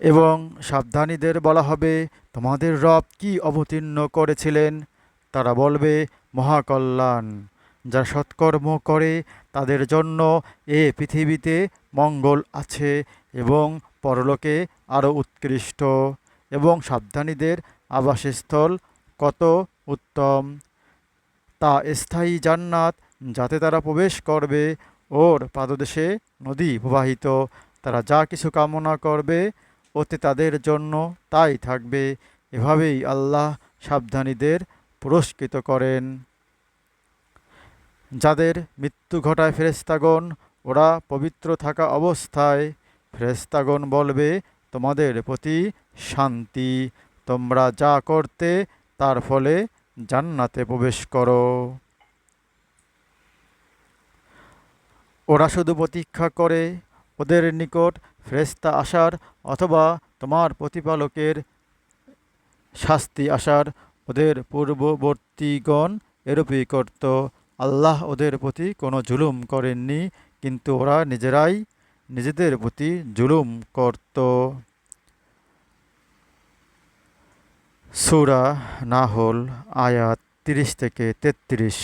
এবং সাবধানীদের বলা হবে, তোমাদের রব কি অবতীর্ণ করেছিলেন? তারা বলবে, মহাকল্যাণ। যারা সৎকর্ম করে, তাদের জন্য এ পৃথিবীতে মঙ্গল আছে এবং পরলোকে আরও উৎকৃষ্ট এবং সাবধানীদের আবাসস্থল কত উত্তম। তা স্থায়ী জান্নাত যাতে তারা প্রবেশ করবে, ওর পাদদেশে নদী প্রবাহিত। তারা যা কিছু কামনা করবে ওতে তাদের জন্য তাই থাকবে। এভাবেই আল্লাহ সাবধানীদের পুরস্কৃত করেন। যাদের মৃত্যু ঘটায় ফেরেস্তাগণ ওরা পবিত্র থাকা অবস্থায় ফেরেস্তাগণ বলবে, তোমাদের প্রতি শান্তি, তোমরা যা করতে তার ফলে জান্নাতে প্রবেশ করো। ওরা শুধু প্রতীক্ষা করে ওদের নিকট ফেরেস্তা আসার অথবা তোমার প্রতিপালকের শাস্তি আসার ওদের পূর্ববর্তীগণ এরূপই করত। আল্লাহ ওদের প্রতি কোনো জুলুম করেননি, কিন্তু ওরা নিজেরাই নিজেদের প্রতি জুলুম করত। সুরা নাহল আয়াত তিরিশ থেকে তেত্রিশ।